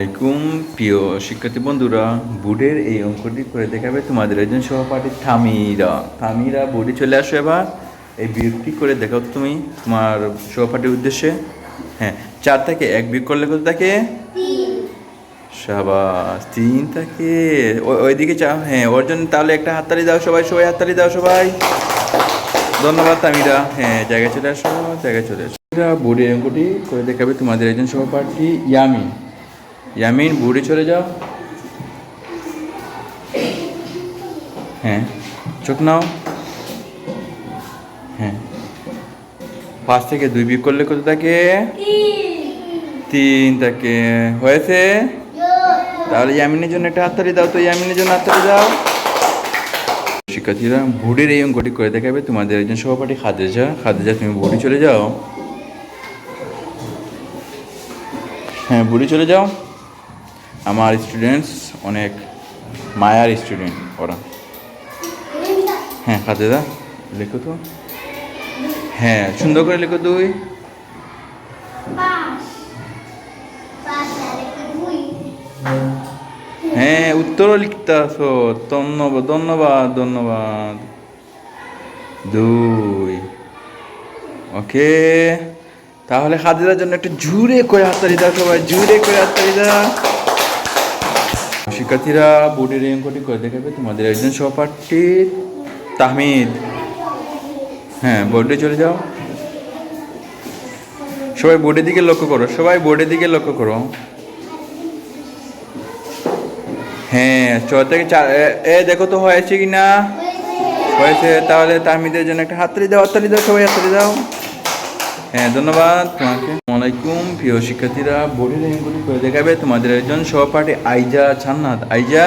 আসসালামাইকুম প্রিয় শিক্ষার্থী বন্ধুরা, বোর্ডের এই অঙ্কটি করে দেখাবে তোমাদের একজন সহপাঠী থামিরা। থামিরা, বোর্ডে চলে আসো এবার। এই বিয়োগটি করে দেখাও তুমি তোমার সহপাঠীর উদ্দেশ্যে। হ্যাঁ চার থেকে এক বিয়োগ করলে কত থাকে? সাবাস, তিন থাকে। ওইদিকে চা হ্যাঁ ওর জন্য তাহলে একটা হাততালি দাও সবাই সবাই হাততালি দাও সবাই। ধন্যবাদ তামিরা হ্যাঁ জায়গায় চলে আসো, জায়গায় চলে আসো। বোর্ডের অঙ্কটি করে দেখাবে তোমাদের একজন সহপাঠী, ইয়ামিন। ইয়ামিন বুড়ি চলে যাও। হ্যাঁ চোখ নাও। হ্যাঁ। পাঁচ থেকে দুই বিয়োগ করলে কত থাকে? তিন। থাকে। হয়েছে? তাহলে ইয়ামিনের জন্য একটা হাততালি দাও তো, ইয়ামিনের জন্য হাততালি দাও। শিক্ষার্থীরা বুড়ির এই অঙ্কটি করে দেখাবে। তোমাদের একজন সহপাঠী, খাদেজা। খাদেজা, তুমি বুড়ি চলে যাও। হ্যাঁ বুড়ি চলে যাও। আমার স্টুডেন্টস অনেক মায়ার স্টুডেন্ট ওরা। হ্যাঁ খাদেদা লেখো তো। হ্যাঁ সুন্দর করে লেখো তুই হ্যাঁ উত্তরও লিখতে আসো। ধন্যবাদ ধন্যবাদ ধন্যবাদ। দুই। ওকে। তাহলে খাদিজার জন্য একটু জুড়ে করে হাততালি দাও সবাই, জুড়ে করে হাততালি দাও। শিক্ষার্থীরা বোর্ডের অঙ্কটি করে দেখাবে। তোমাদের একজন সহপাঠী তাহমিদ। হ্যাঁ বোর্ডে চলে যাও। সবাই বোর্ডের দিকে লক্ষ্য করো, সবাই বোর্ডের দিকে লক্ষ্য করো। হ্যাঁ ছ থেকে চার এ, দেখো তো হয়েছে কি না? হয়েছে, তাহলে তাহমিদের জন্য একটা হাততালি দাও হাততালি দাও, সবাই হাততালি দাও। হ্যাঁ ধন্যবাদ তোমাকে। আসসালামাইকুম প্রিয় শিক্ষার্থীরা বোর্ডের করে দেখাবে তোমাদের একজন সহপাঠী, আইজা ছান্নাত। আইজা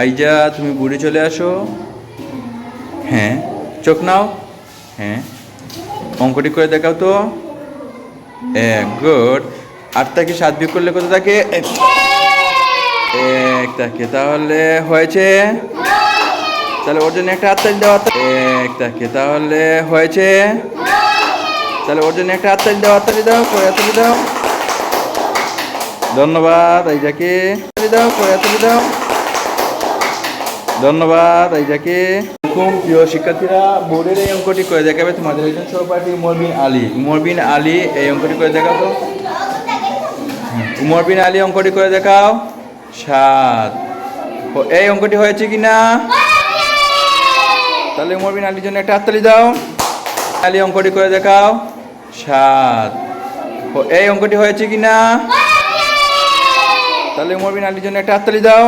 আইজা, তুমি বুড়ি চলে আসো। হ্যাঁ চোখ নাও। হ্যাঁ অঙ্কটি করে দেখাও তো। এক, গুড। আট থেকে সাত বিয়োগ করলে কত থাকে? এক থাকে। তাহলে হয়েছে? তাহলে ওর জন্য একটা হাততালি দাও হাততালি। এক থাকে। তাহলে হয়েছে? তাহলে ওর জন্য একটা হাততালি দাও হাততালি দাও করে হাততালি দাও। ধন্যবাদ হাততালি দাও করে হাততালি দাও। ধন্যবাদ, আইজাকে। খুব প্রিয় শিক্ষার্থীরা, বোর্ডের এই অঙ্কটি করে দেখাবে তোমাদের একজন সহপাঠী উমর বিন আলী। উমর বিন আলী, এই অঙ্কটি করে দেখাবো উমর বিন আলী, অঙ্কটি করে দেখাও। সাত। এই অঙ্কটি হয়েছে কি না? তাহলে উমর বিন আলীর জন্য একটা হাততালি দাও। আলী, অঙ্কটি করে দেখাও। সাত। এই অঙ্কটি হয়েছে কিনা? তাহলে মরবিন আলীর জন্য একটা হাততালি দাও।